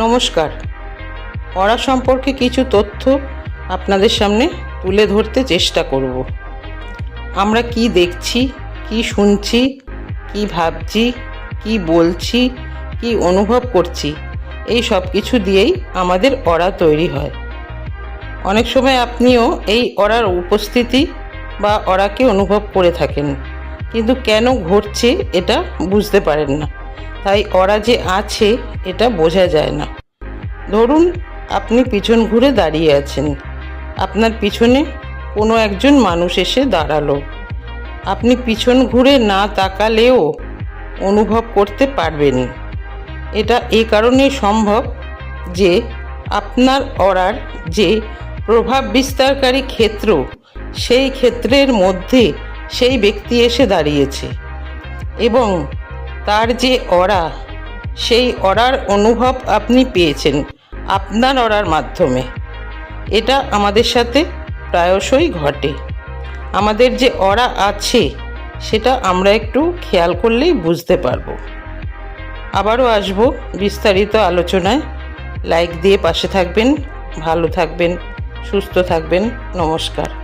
নমস্কার। পড়া সম্পর্কে কিছু তথ্য আপনাদের সামনে তুলে ধরতে চেষ্টা করব। আমরা কি দেখছি, কি শুনছি, কি ভাবছি, কি বলছি, কি অনুভব করছি, এই সব কিছু দিয়েই আমাদের অরা তৈরি হয়। অনেক সময় আপনিও এই অরার উপস্থিতি বা অরাকে অনুভব করে থাকেন, কিন্তু কেন ঘটছে এটা বুঝতে পারেন না। তাই অরা যে আছে, এটা বোঝা যায় না। ধরুন, আপনি পিছন ঘুরে দাঁড়িয়ে আছেন। আপনার পিছনে কোনো একজন মানুষ এসে দাঁড়াল। আপনি পিছন ঘুরে না তাকালেও অনুভব করতে পারবেন। এটা এ কারণে সম্ভব যে আপনার অরার যে প্রভাব বিস্তারকারী ক্ষেত্র, সেই ক্ষেত্রের মধ্যে সেই ব্যক্তি এসে দাঁড়িয়েছে। এবং তার যে অরা সেই অরার অনুভব আপনি পেয়েছেন আপনার অরার মাধ্যমে। এটা আমাদের সাথে প্রায়শই ঘটে। আমাদের যে অরা আছে, সেটা আমরা একটু খেয়াল করলেই বুঝতে পারব। আবারও আসব বিস্তারিত আলোচনায়। লাইক দিয়ে পাশে থাকবেন, ভালো থাকবেন, সুস্থ থাকবেন। নমস্কার।